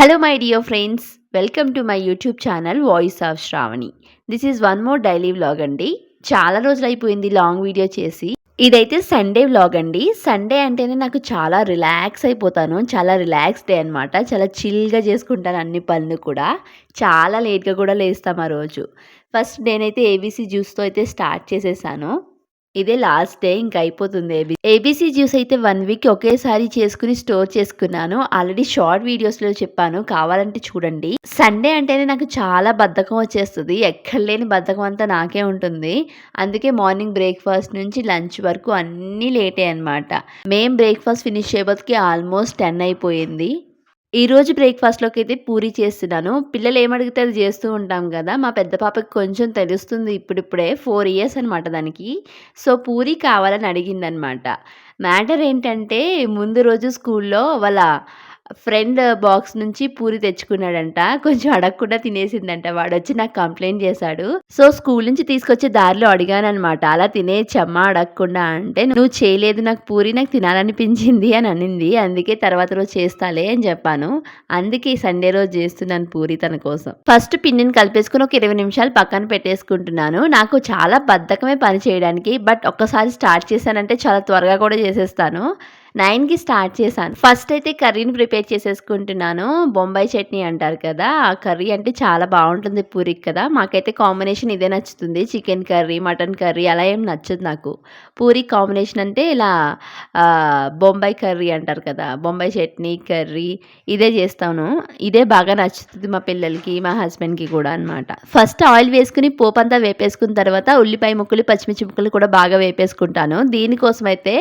Hello my dear friends welcome to my YouTube channel voice of Shravani this is one more daily vlog అండి. చాలా రోజులు అయిపోయింది long video చేసి. ఇదైతే Sunday vlog అండి. Sunday అంటేనే నాకు చాలా రిలాక్స్ అయిపోతాను. చాలా రిలాక్స్ డే అనమాట చాలా చిల్గా చేసుకుంటాను అన్ని పనులు కూడా. చాలా లేట్గా కూడా లేస్తాం ఆ రోజు. ఫస్ట్ నేనైతే ఏబీసీ జ్యూస్తో అయితే స్టార్ట్ చేసేసాను. ఇదే లాస్ట్ డే ఇంకా అయిపోతుంది ఏబీ. ఏబీసీ జ్యూస్ అయితే వన్ వీక్ ఒకేసారి చేసుకుని స్టోర్ చేసుకున్నాను. ఆల్రెడీ షార్ట్ వీడియోస్లో చెప్పాను. కావాలంటే చూడండి. సండే అంటేనే నాకు చాలా బద్ధకం వచ్చేస్తుంది. ఎక్కడ లేని బద్ధకం అంతా నాకే ఉంటుంది. అందుకే మార్నింగ్ బ్రేక్ఫాస్ట్ నుంచి లంచ్ వరకు అన్నీ లేటే అనమాట మేం బ్రేక్ఫాస్ట్ ఫినిష్ చేయబోతుకి ఆల్మోస్ట్ టెన్ అయిపోయింది. ఈరోజు బ్రేక్ఫాస్ట్లోకి అయితే పూరి చేస్తున్నాను. పిల్లలు ఏమడిగితే అది చేస్తూ ఉంటాం కదా మా పెద్ద పాపకి కొంచెం తెలుస్తుంది ఇప్పుడిప్పుడే ఫోర్ ఇయర్స్ అనమాట దానికి. సో పూరి కావాలని అడిగిందనమాట మ్యాటర్ ఏంటంటే ముందు రోజు స్కూల్లో వాళ్ళ ఫ్రెండ్ బాక్స్ నుంచి పూరి తెచ్చుకున్నాడంట. కొంచెం అడగకుండా తినేసిందంట వాడు. వచ్చి నాకు కంప్లైంట్ చేశాడు. సో స్కూల్ నుంచి తీసుకొచ్చే దారిలో అడిగాను అనమాట అలా తినేచ్చమ్మా అడగకుండా అంటే నువ్వు చేయలేదు నాకు పూరి నాకు తినాలనిపించింది అని అనింది. అందుకే తర్వాత రోజు చేస్తాలే అని చెప్పాను. అందుకే సండే రోజు చేస్తున్నాను పూరి తన కోసం. ఫస్ట్ పిండిని కలిపేసుకుని ఒక ఇరవై నిమిషాలు పక్కన పెట్టేసుకుంటున్నాను. నాకు చాలా బద్ధకమే పని చేయడానికి బట్ ఒక్కసారి స్టార్ట్ చేశానంటే చాలా త్వరగా కూడా చేసేస్తాను. నైన్కి స్టార్ట్ చేశాను. ఫస్ట్ అయితే కర్రీని ప్రిపేర్ చేసేసుకుంటున్నాను. బొంబాయి చట్నీ అంటారు కదా ఆ కర్రీ అంటే చాలా బాగుంటుంది పూరికి కదా. మాకైతే కాంబినేషన్ ఇదే నచ్చుతుంది. చికెన్ కర్రీ మటన్ కర్రీ అలా ఏం నచ్చదు నాకు. పూరి కాంబినేషన్ అంటే ఇలా బొంబాయి కర్రీ అంటారు కదా బొంబాయి చట్నీ కర్రీ ఇదే చేస్తాను. ఇదే బాగా నచ్చుతుంది మా పిల్లలకి మా హస్బెండ్కి కూడా అనమాట ఫస్ట్ ఆయిల్ వేసుకుని పోపంతా వేపేసుకున్న తర్వాత ఉల్లిపాయ ముక్కలు పచ్చిమిర్చి ముక్కలు కూడా బాగా వేపేసుకుంటాను. దీనికోసం అయితే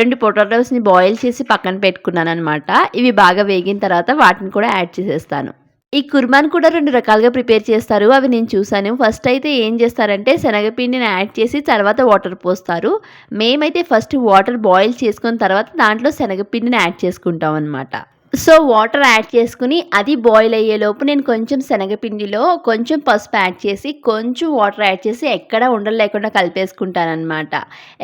రెండు పొటాటోస్ని బాయిల్ బాయిల్ చేసి పక్కన పెట్టుకున్నాను అనమాట ఇవి బాగా వేగిన తర్వాత వాటిని కూడా యాడ్ చేసేస్తాను. ఈ కుర్మాన్ కూడా రెండు రకాలుగా ప్రిపేర్ చేస్తారు. అవి నేను చూశాను. ఫస్ట్ అయితే ఏం చేస్తారంటే శనగపిండిని యాడ్ చేసి తర్వాత వాటర్ పోస్తారు. మేమైతే ఫస్ట్ వాటర్ బాయిల్ చేసుకున్న తర్వాత దాంట్లో శనగపిండిని యాడ్ చేసుకుంటాం అనమాట సో వాటర్ యాడ్ చేసుకుని అది బాయిల్ అయ్యేలోపు నేను కొంచెం శనగపిండిలో కొంచెం పసుపు యాడ్ చేసి కొంచెం వాటర్ యాడ్ చేసి ఎక్కడ ఉండలు లేకుండా కలిపేసుకుంటానమాట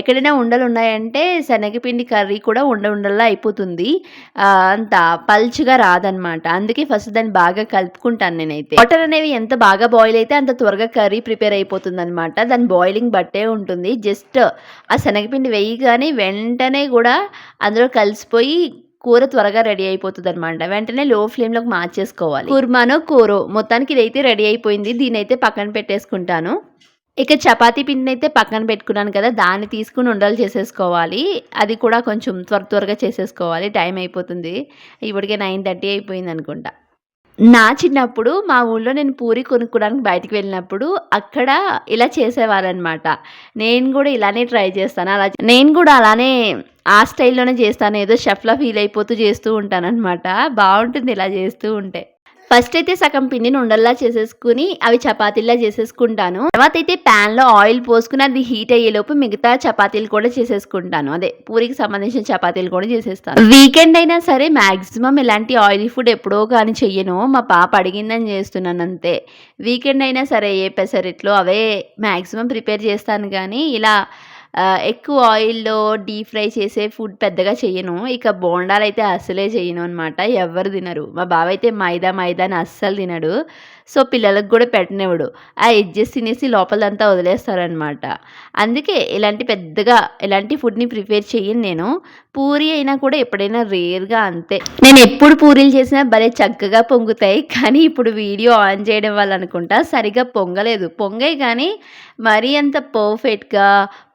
ఎక్కడైనా ఉండలు ఉన్నాయంటే శనగపిండి కర్రీ కూడా ఉండ ఉండల్లా అయిపోతుంది. అంత పల్చుగా రాదనమాట అందుకే ఫస్ట్ దాన్ని బాగా కలుపుకుంటాను నేనైతే. వాటర్ అనేవి ఎంత బాగా బాయిల్ అయితే అంత త్వరగా కర్రీ ప్రిపేర్ అయిపోతుంది అనమాట దాని బాయిలింగ్ బట్టే ఉంటుంది. జస్ట్ ఆ శనగపిండి వేయగానే వెంటనే కూడా అందులో కలిసిపోయి కూర త్వరగా రెడీ అయిపోతుంది అనమాట వెంటనే లో ఫ్లేమ్లోకి మార్చేసుకోవాలి. కుర్మానో కూరో మొత్తానికి ఇదైతే రెడీ అయిపోయింది. దీని అయితే పక్కన పెట్టేసుకుంటాను. ఇక చపాతీ పిండిని అయితే పక్కన పెట్టుకున్నాను కదా దాన్ని తీసుకుని ఉండలు చేసేసుకోవాలి. అది కూడా కొంచెం త్వర త్వరగా చేసేసుకోవాలి. టైం అయిపోతుంది. ఇప్పటికే నైన్ థర్టీ అయిపోయింది అనుకుంటా నా చిన్నప్పుడు మా ఊళ్ళో నేను పూరి కొనుక్కోవడానికి బయటికి వెళ్ళినప్పుడు అక్కడ ఇలా చేసేవారనమాట నేను కూడా ఇలానే ట్రై చేస్తాను. అలా నేను కూడా అలానే ఆ స్టైల్లోనే చేస్తాను. ఏదో షెఫ్లా ఫీల్ అయిపోతూ చేస్తూ ఉంటానన్నమాట. బాగుంటుంది ఇలా చేస్తూ ఉంటే. ఫస్ట్ అయితే సగం పిండిని ఉండల్లా చేసేసుకుని అవి చపాతీల్లా చేసేసుకుంటాను. తర్వాత అయితే ప్యాన్లో ఆయిల్ పోసుకుని అది హీట్ అయ్యేలోపు మిగతా చపాతీలు కూడా చేసేసుకుంటాను. అదే పూరికి సంబంధించిన చపాతీలు కూడా చేసేస్తాను. వీకెండ్ అయినా సరే మాక్సిమం ఇలాంటి ఆయిల్ ఫుడ్ ఎప్పుడో కానీ చెయ్యను. మా పాప అడిగిందని చేస్తున్నాను అంతే. వీకెండ్ అయినా సరే ఏ పెసరిట్లో అవే మ్యాక్సిమం ప్రిపేర్ చేస్తాను కానీ ఇలా ఎక్కువ ఆయిల్లో డీప్ ఫ్రై చేసే ఫుడ్ పెద్దగా చేయను ఇక బోండాలు అయితే అస్సలే చేయను అనమాట ఎవరు తినరు. మా బావ అయితే మైదా మైదా అని అస్సలు తినడు. సో పిల్లలకు కూడా పెట్టనివ్వడు. ఆ ఎడ్జెస్ తినేసి లోపలంతా వదిలేస్తారనమాట అందుకే ఇలాంటి పెద్దగా ఇలాంటి ఫుడ్ని ప్రిపేర్ చేయను నేను. పూరి అయినా కూడా ఎప్పుడైనా రేర్గా అంతే. నేను ఎప్పుడు పూరీలు చేసినా భలే చక్కగా పొంగుతాయి. కానీ ఇప్పుడు వీడియో ఆన్ చేయడం వల్ల అనుకుంటా సరిగా పొంగలేదు. పొంగాయి కానీ మరీ అంత పర్ఫెక్ట్గా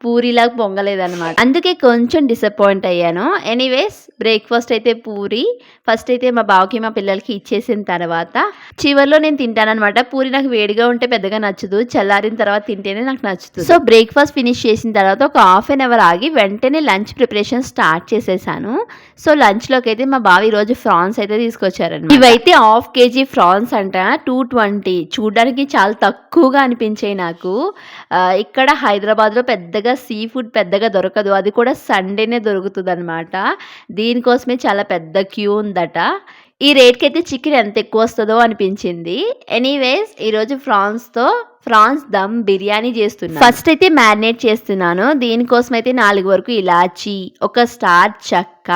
పూరిలాగా పొంగలేదన్నమాట. అందుకే కొంచెం డిసప్పాయింట్ అయ్యాను. ఎనీవేస్ బ్రేక్ఫాస్ట్ అయితే పూరి. ఫస్ట్ అయితే మా బావకి మా పిల్లలకి ఇచ్చేసిన తర్వాత చివరిలో నేను తింటాను తింటానమాట పూరి నాకు వేడిగా ఉంటే పెద్దగా నచ్చదు. చల్లారిన తర్వాత తింటేనే నాకు నచ్చుతుంది. సో బ్రేక్ఫాస్ట్ ఫినిష్ చేసిన తర్వాత ఒక హాఫ్ అన్ అవర్ ఆగి వెంటనే లంచ్ ప్రిపరేషన్ స్టార్ట్ చేసేసాను. సో లంచ్లోకి అయితే మా బావి రోజు ఫ్రాన్స్ అయితే తీసుకొచ్చారనమాట ఇవైతే హాఫ్ కేజీ ఫ్రాన్స్ అంట. Two twenty. చూడడానికి చాలా తక్కువగా అనిపించాయి నాకు. ఇక్కడ హైదరాబాద్లో పెద్దగా సీ ఫుడ్ పెద్దగా దొరకదు. అది కూడా సండేనే దొరుకుతుంది అనమాట దీనికోసమే చాలా పెద్ద క్యూ ఉందట. ఈ రేట్కి అయితే చికెన్ ఎంత ఎక్కువ వస్తుందో అనిపించింది. ఎనీవేస్ ఈరోజు ఫ్రాన్స్తో ఫ్రాన్స్ దమ్ బిర్యానీ చేస్తున్నాను ఫస్ట్ అయితే మ్యారినేట్ చేస్తున్నాను. దీనికోసం అయితే నాలుగు వరకు ఇలాచి ఒక స్టార్ చక్క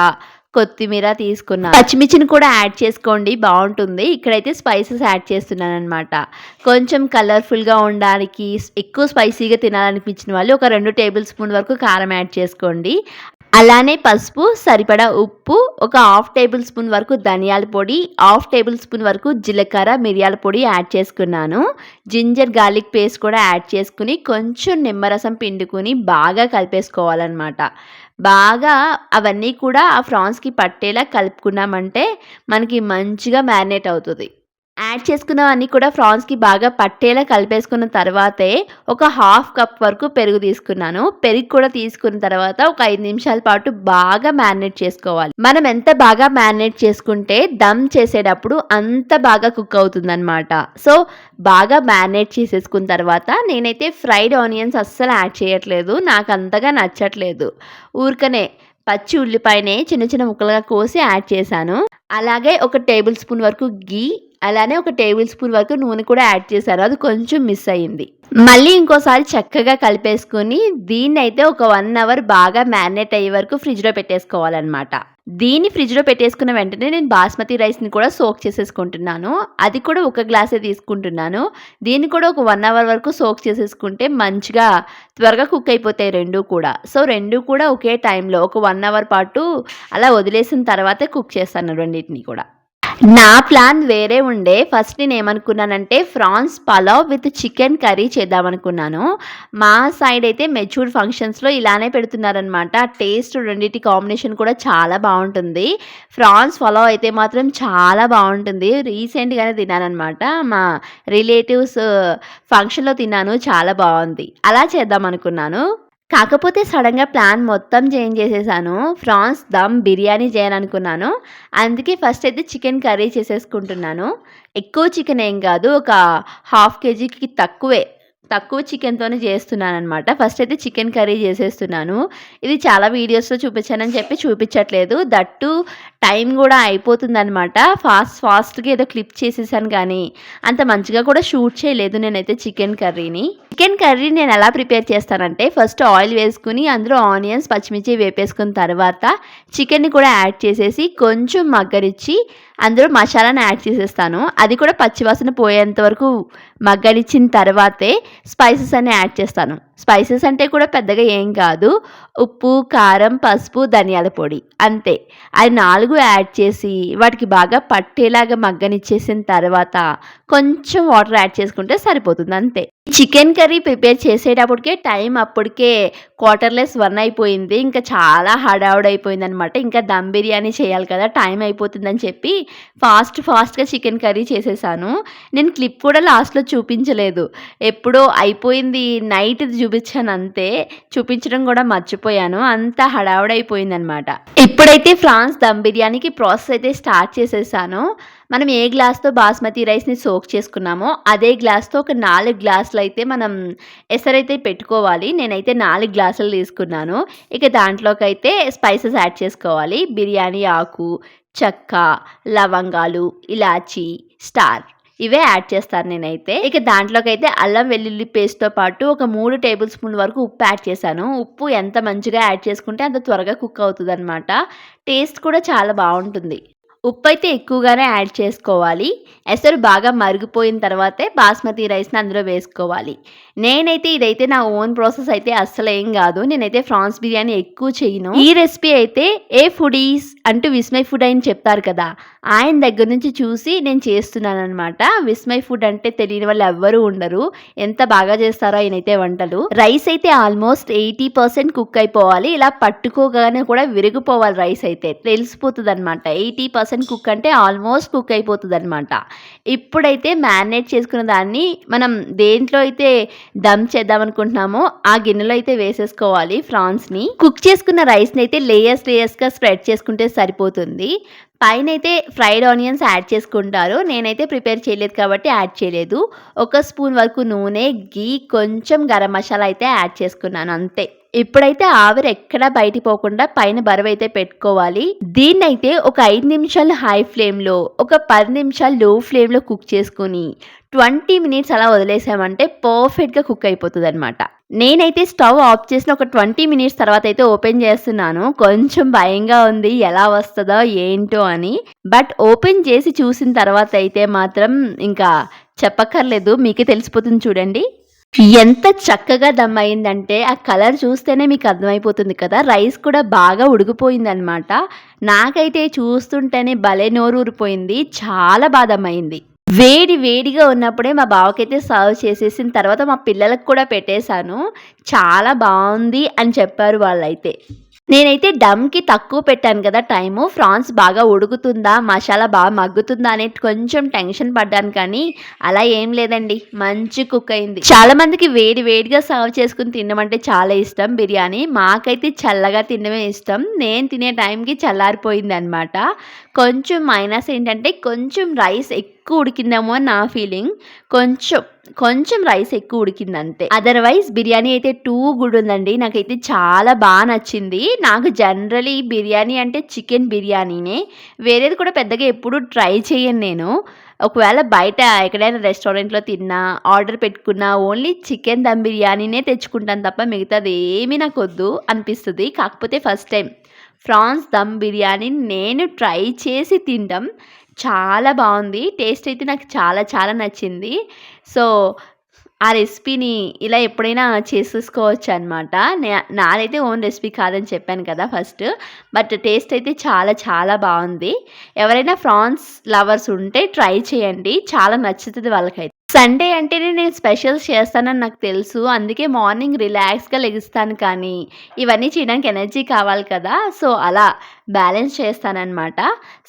కొత్తిమీర తీసుకున్నాను పచ్చిమిర్చిని కూడా యాడ్ చేసుకోండి బాగుంటుంది. ఇక్కడైతే స్పైసెస్ యాడ్ చేస్తున్నాను అనమాట కొంచెం కలర్ఫుల్గా ఉండడానికి ఎక్కువ స్పైసీగా తినాలనిపించిన వాళ్ళు ఒక రెండు టేబుల్ స్పూన్ వరకు కారం యాడ్ చేసుకోండి. అలానే పసుపు సరిపడా ఉప్పు ఒక హాఫ్ టేబుల్ స్పూన్ వరకు ధనియాల పొడి హాఫ్ టేబుల్ స్పూన్ వరకు జీలకర్ర మిరియాల పొడి యాడ్ చేసుకున్నాను. జింజర్ గార్లిక్ పేస్ట్ కూడా యాడ్ చేసుకుని కొంచెం నిమ్మరసం పిండుకుని బాగా కలిపేసుకోవాలన్నమాట. బాగా అవన్నీ కూడా ఆ ఫ్రాన్స్కి పట్టేలా కలుపుకున్నామంటే మనకి మంచిగా మ్యారినేట్ అవుతుంది. యాడ్ చేసుకున్నవన్నీ కూడా ఫ్రాన్స్కి బాగా పట్టేలా కలిపేసుకున్న తర్వాతే ఒక హాఫ్ కప్ వరకు పెరుగు తీసుకున్నాను. పెరుగు కూడా తీసుకున్న తర్వాత ఒక ఐదు నిమిషాల పాటు బాగా మ్యారినేట్ చేసుకోవాలి. మనం ఎంత బాగా మ్యారినేట్ చేసుకుంటే దమ్ చేసేటప్పుడు అంత బాగా కుక్ అవుతుంది అనమాట సో బాగా మ్యారినేట్ చేసేసుకున్న తర్వాత నేనైతే ఫ్రైడ్ ఆనియన్స్ అస్సలు యాడ్ చేయట్లేదు. నాకు అంతగా నచ్చట్లేదు. ఊరికనే పచ్చి ఉల్లిపాయనే చిన్న చిన్న ముక్కలుగా కోసి యాడ్ చేశాను. అలాగే ఒక టేబుల్ స్పూన్ వరకు గీ అలానే ఒక టేబుల్ స్పూన్ వరకు నూనె కూడా యాడ్ చేశారు. అది కొంచెం మిస్ అయ్యింది. మళ్ళీ ఇంకోసారి చక్కగా కలిపేసుకొని దీన్ని అయితే ఒక వన్ అవర్ బాగా మ్యారినేట్ అయ్యే వరకు ఫ్రిడ్జ్లో పెట్టేసుకోవాలన్నమాట. దీన్ని ఫ్రిడ్జ్లో పెట్టేసుకున్న వెంటనే నేను బాస్మతి రైస్ని కూడా సోక్ చేసేసుకుంటున్నాను. అది కూడా ఒక గ్లాసే తీసుకుంటున్నాను. దీన్ని కూడా ఒక వన్ అవర్ వరకు సోక్ చేసేసుకుంటే మంచిగా త్వరగా కుక్ అయిపోతాయి రెండు కూడా. సో రెండు కూడా ఒకే టైంలో ఒక వన్ అవర్ పాటు అలా వదిలేసిన తర్వాతే కుక్ చేస్తాను రెండింటిని కూడా. నా ప్లాన్ వేరే ఉండే. ఫస్ట్ నేను ఏమనుకున్నానంటే prawns pulao with chicken curry చేద్దామనుకున్నాను. మా సైడ్ అయితే మెచ్యూర్ ఫంక్షన్స్లో ఇలానే పెడుతున్నారనమాట టేస్ట్ రెండింటి కాంబినేషన్ కూడా చాలా బాగుంటుంది. ఫ్రాన్స్ పలావ్ అయితే మాత్రం చాలా బాగుంటుంది. రీసెంట్గానే తిన్నానమాట మా రిలేటివ్స్ ఫంక్షన్లో తిన్నాను. చాలా బాగుంది. అలా చేద్దాం అనుకున్నాను కాకపోతే సడన్గా ప్లాన్ మొత్తం చేంజ్ చేసేసాను. ఫ్రాన్స్ దమ్ బిర్యానీ చేయాలనుకున్నాను. అందుకే ఫస్ట్ అయితే చికెన్ కర్రీ చేసేసుకుంటున్నాను. ఎక్కువ చికెన్ ఏం కాదు ఒక హాఫ్ కేజీకి తక్కువే. తక్కువ చికెన్తోనే చేస్తున్నాను అనమాట ఫస్ట్ అయితే చికెన్ కర్రీ చేసేస్తున్నాను. ఇది చాలా వీడియోస్లో చూపించానని చెప్పి చూపించట్లేదు. దట్టు టైం కూడా అయిపోతుంది అనమాట ఫాస్ట్ ఫాస్ట్గా ఏదో క్లిప్ చేసేసాను కానీ అంత మంచిగా కూడా షూట్ చేయలేదు నేనైతే చికెన్ కర్రీని. చికెన్ కర్రీ నేను ఎలా ప్రిపేర్ చేస్తానంటే ఫస్ట్ ఆయిల్ వేసుకుని అందులో ఆనియన్స్ పచ్చిమిర్చి వేపేసుకున్న తర్వాత చికెన్ని కూడా యాడ్ చేసేసి కొంచెం మగ్గరిచ్చి అందులో మసాలాను యాడ్ చేసేస్తాను. అది కూడా పచ్చివాసన పోయేంత వరకు మగ్గరిచ్చిన తర్వాతే స్పైసెస్ అన్ని యాడ్ చేస్తాను. స్పైసెస్ అంటే కూడా పెద్దగా ఏం కాదు. ఉప్పు కారం పసుపు ధనియాల పొడి. అంతే. అది నాలుగు యాడ్ చేసి వాటికి బాగా పట్టేలాగా మగ్గనిచ్చేసిన తర్వాత కొంచెం వాటర్ యాడ్ చేసుకుంటే సరిపోతుంది. అంతే. చికెన్ కర్రీ ప్రిపేర్ చేసేటప్పటికే టైం అప్పటికే క్వార్టర్లెస్ వన్ అయిపోయింది. ఇంకా చాలా హడావుడ్ అయిపోయింది అనమాట ఇంకా దమ్ బిర్యానీ చేయాలి కదా టైం అయిపోతుందని చెప్పి ఫాస్ట్ ఫాస్ట్గా చికెన్ కర్రీ చేసేసాను. నేను క్లిప్ కూడా లాస్ట్లో చూపించలేదు. ఎప్పుడో అయిపోయింది నైట్ చూపించాను అంతే చూపించడం కూడా మర్చిపోయాను. అంత హడావుడైపోయిందనమాట. ఇప్పుడైతే ఫ్రాన్స్ దమ్ బిర్యానీకి ప్రాసెస్ అయితే స్టార్ట్ చేసేసాను. మనం ఏ గ్లాస్తో బాస్మతి రైస్ని సోక్ చేసుకున్నామో అదే గ్లాస్తో ఒక నాలుగు గ్లాసులు అయితే మనం ఎసరైతే పెట్టుకోవాలి. నేనైతే నాలుగు గ్లాసులు తీసుకున్నాను. ఇక దాంట్లోకి అయితే స్పైసెస్ యాడ్ చేసుకోవాలి. బిర్యానీ ఆకు చెక్క లవంగాలు ఇలాచి స్టార్. ఇవే యాడ్ చేస్తాను నేనైతే. ఇక దాంట్లోకి అయితే అల్లం వెల్లుల్లి పేస్ట్తో పాటు ఒక మూడు టేబుల్ స్పూన్ వరకు ఉప్పు యాడ్ చేశాను. ఉప్పు ఎంత మంచిగా యాడ్ చేసుకుంటే అంత త్వరగా కుక్ అవుతుంది అనమాట టేస్ట్ కూడా చాలా బాగుంటుంది. ఉప్పు అయితే ఎక్కువగానే యాడ్ చేసుకోవాలి. ఎసరు బాగా మరిగిపోయిన తర్వాతే బాస్మతి రైస్ని అందులో వేసుకోవాలి. నేనైతే ఇదైతే నా ఓన్ ప్రాసెస్ అయితే అస్సలు ఏం కాదు. నేనైతే ఫ్రాన్స్ బిర్యానీ ఎక్కువ చేయను. ఈ రెసిపీ అయితే ఏ ఫుడీస్ అంటూ విస్మయ్ ఫుడ్ అని చెప్తారు కదా ఆయన దగ్గర నుంచి చూసి నేను చేస్తున్నాను అనమాట విస్మయ్ ఫుడ్ అంటే తెలియని వాళ్ళు ఎవ్వరూ ఉండరు. ఎంత బాగా చేస్తారో ఆయనైతే వంటలు. రైస్ అయితే ఆల్మోస్ట్ ఎయిటీ పర్సెంట్ కుక్ అయిపోవాలి. ఇలా పట్టుకోగానే కూడా విరిగిపోవాలి రైస్ అయితే. తెలిసిపోతుంది అనమాట ఎయిటీ పర్సెంట్ కుక్ అంటే ఆల్మోస్ట్ కుక్ అయిపోతుంది అనమాట ఇప్పుడైతే మ్యారినేట్ చేసుకున్న దాన్ని మనం దేంట్లో అయితే దమ్ చేద్దాం అనుకుంటున్నామో ఆ గిన్నెలో అయితే వేసేసుకోవాలి ఫ్రాన్స్ని. కుక్ చేసుకున్న రైస్ని అయితే లేయర్స్ లేయర్స్గా స్ప్రెడ్ చేసుకుంటే సరిపోతుంది. పైన అయితే ఫ్రైడ్ ఆనియన్స్ యాడ్ చేసుకుంటారు. నేనైతే ప్రిపేర్ చేయలేదు కాబట్టి యాడ్ చేయలేదు. ఒక స్పూన్ వరకు నూనె గీ కొంచెం గరం మసాలా అయితే యాడ్ చేసుకున్నాను అంతే. ఇప్పుడైతే ఆవిరి ఎక్కడా బయటికి పోకుండా పైన బరువు అయితే పెట్టుకోవాలి. దీన్నైతే ఒక ఐదు నిమిషాలు హై ఫ్లేమ్లో ఒక పది నిమిషాలు లో ఫ్లేమ్లో కుక్ చేసుకొని ట్వంటీ మినిట్స్ అలా వదిలేసామంటే పర్ఫెక్ట్గా కుక్ అయిపోతుంది అనమాట నేనైతే స్టవ్ ఆఫ్ చేసిన ఒక ట్వంటీ మినిట్స్ తర్వాత అయితే ఓపెన్ చేస్తున్నాను. కొంచెం భయంగా ఉంది ఎలా వస్తుందో ఏంటో అని. బట్ ఓపెన్ చేసి చూసిన తర్వాత అయితే మాత్రం ఇంకా చెప్పక్కర్లేదు మీకే తెలిసిపోతుంది చూడండి. ఎంత చక్కగా దమ్ అయిందంటే ఆ కలర్ చూస్తేనే మీకు అర్థమైపోతుంది కదా. రైస్ కూడా బాగా ఉడికిపోయిందనమాట నాకైతే చూస్తుంటేనే భలే నోరు ఊరిపోయింది చాలా బాగా వేడి వేడిగా ఉన్నప్పుడే మా బావకైతే సర్వ్ చేసేసిన తర్వాత మా పిల్లలకు కూడా పెట్టేశాను. చాలా బాగుంది అని చెప్పారు వాళ్ళైతే. నేనైతే డమ్కి తక్కువ పెట్టాను కదా టైము. ఫ్రాన్స్ బాగా ఉడుకుతుందా మసాలా బాగా మగ్గుతుందా అనే కొంచెం టెన్షన్ పడ్డాను కానీ అలా ఏం లేదండి. మంచి కుక్ అయింది. చాలా మందికి వేడి వేడిగా సర్వ్ చేసుకుని తినడం అంటే చాలా ఇష్టం. బిర్యానీ మాకైతే చల్లగా తినడమే ఇష్టం. నేను తినే టైంకి చల్లారిపోయింది అనమాట కొంచెం మైనస్ ఏంటంటే కొంచెం రైస్ ఎక్కువ ఎక్కువ ఉడికిందేమో అని నా ఫీలింగ్ కొంచెం కొంచెం రైస్ ఎక్కువ ఉడికింది అంతే అదర్వైజ్ బిర్యానీ అయితే టూ గుడ్ ఉందండి. నాకైతే చాలా బాగా నచ్చింది. నాకు జనరలీ బిర్యానీ అంటే చికెన్ బిర్యానీనే. వేరేది కూడా పెద్దగా ఎప్పుడు ట్రై చేయను నేను. ఒకవేళ బయట ఎక్కడైనా రెస్టారెంట్లో తిన్నా ఆర్డర్ పెట్టుకున్నా ఓన్లీ చికెన్ దమ్ బిర్యానీనే తెచ్చుకుంటాను తప్ప మిగతాది ఏమీ నాకు వద్దు అనిపిస్తుంది. కాకపోతే first time prawns dum biryani నేను ట్రై చేసి తింటాం. చాలా బాగుంది. టేస్ట్ అయితే నాకు చాలా చాలా నచ్చింది. సో ఆ రెసిపీని ఇలా ఎప్పుడైనా చేసేసుకోవచ్చు అనమాట నాదైతే ఓన్ రెసిపీ కాదని చెప్పాను కదా ఫస్ట్. బట్ టేస్ట్ అయితే చాలా చాలా బాగుంది. ఎవరైనా ఫ్రాన్స్ లవర్స్ ఉంటే ట్రై చేయండి. చాలా నచ్చుతుంది వాళ్ళకైతే. సండే అంటేనే నేను స్పెషల్స్ చేస్తానని నాకు తెలుసు. అందుకే మార్నింగ్ రిలాక్స్గా లెగిస్తాను కానీ ఇవన్నీ చేయడానికి ఎనర్జీ కావాలి కదా. సో అలా బ్యాలెన్స్ చేస్తానన్నమాట.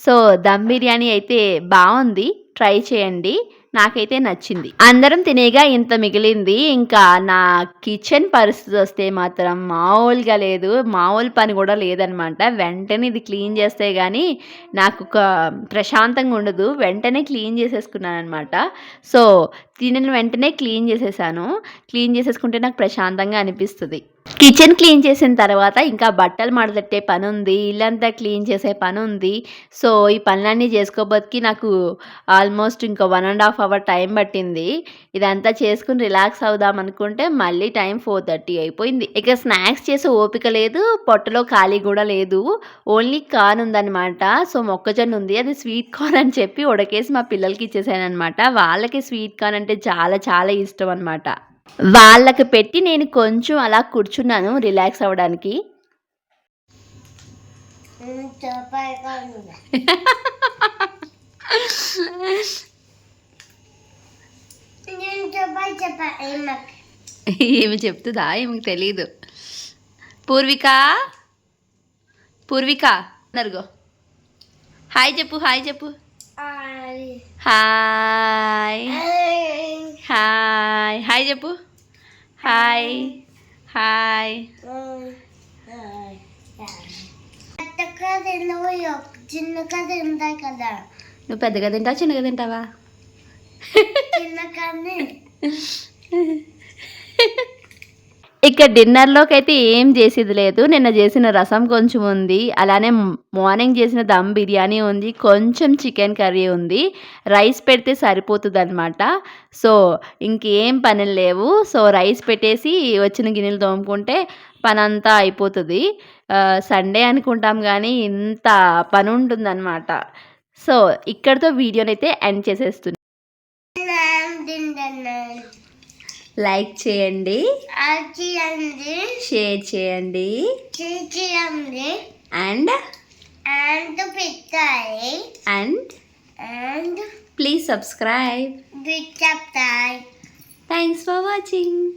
సో దమ్ బిర్యానీ అయితే బాగుంది. ట్రై చేయండి. నాకైతే నచ్చింది. అందరం తినేగా ఇంత మిగిలింది. ఇంకా నా కిచెన్ పరిస్థితి వస్తే మాత్రం మామూలుగా లేదు. మామూలు పని కూడా లేదనమాట. వెంటనే ఇది క్లీన్ చేస్తే కానీ నాకు ఒక ప్రశాంతంగా ఉండదు. వెంటనే క్లీన్ చేసేసుకున్నాను అనమాట సో తినిన వెంటనే క్లీన్ చేసేసాను. క్లీన్ చేసేసుకుంటే నాకు ప్రశాంతంగా అనిపిస్తుంది. కిచెన్ క్లీన్ చేసిన తర్వాత ఇంకా బట్టలు మడతెట్టే పని ఉంది ఇల్లంతా క్లీన్ చేసే పని ఉంది సో ఈ పనులన్నీ చేసుకోబోతుకి నాకు ఆల్మోస్ట్ ఇంకా one and half hour time పట్టింది. ఇదంతా చేసుకుని రిలాక్స్ అవుదాం అనుకుంటే మళ్ళీ టైం ఫోర్ థర్టీ అయిపోయింది. ఇక స్నాక్స్ చేసే ఓపిక లేదు పొట్టలో ఖాళీ కూడా లేదు. ఓన్లీ కార్న్ ఉందన్నమాట. సో మొక్కజొన్న ఉంది అది స్వీట్ కార్న్ అని చెప్పి ఉడకేసి మా పిల్లలకి ఇచ్చేసాను అనమాట వాళ్ళకి స్వీట్ కార్న్ అంటే చాలా చాలా ఇష్టం అనమాట వాళ్ళకి పెట్టి నేను కొంచెం అలా కూర్చున్నాను రిలాక్స్ అవ్వడానికి. ఏమక్ ఏమి చెప్తుందా? ఏమి తెలీదు. పూర్విక? పూర్విక నరుగో. హాయ్ చెప్పు హాయ్ చెప్పు. హాయ్. హాయ్ హాయ్ చెప్పు హాయ్ హాయ్ చిన్నగా తింటాయి కదా నువ్వు పెద్దగా తింటావా చిన్నగా తింటావా? చిన్నగానే ఇక డిన్నర్లోకి అయితే ఏం చేసేది లేదు. నిన్న చేసిన రసం కొంచెం ఉంది. అలానే మార్నింగ్ చేసిన దమ్ బిర్యానీ ఉంది. కొంచెం చికెన్ కర్రీ ఉంది. రైస్ పెడితే సరిపోతుంది అనమాట సో ఇంకేం పనులు లేవు. సో రైస్ పెట్టేసి వచ్చిన గిన్నెలు తోముకుంటే పని అంతా అయిపోతుంది సండే అనుకుంటాం కానీ ఇంత పని ఉంటుందన్నమాట సో ఇక్కడితో వీడియోనైతే ఎండ్ చేసేస్తున్నాను తింటాను లైక్ చేయండి. షేర్ చేయండి. And and and and please subscribe. బిచ్చప్తాయి thanks for watching.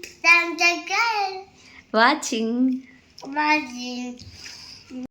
Watching. Watching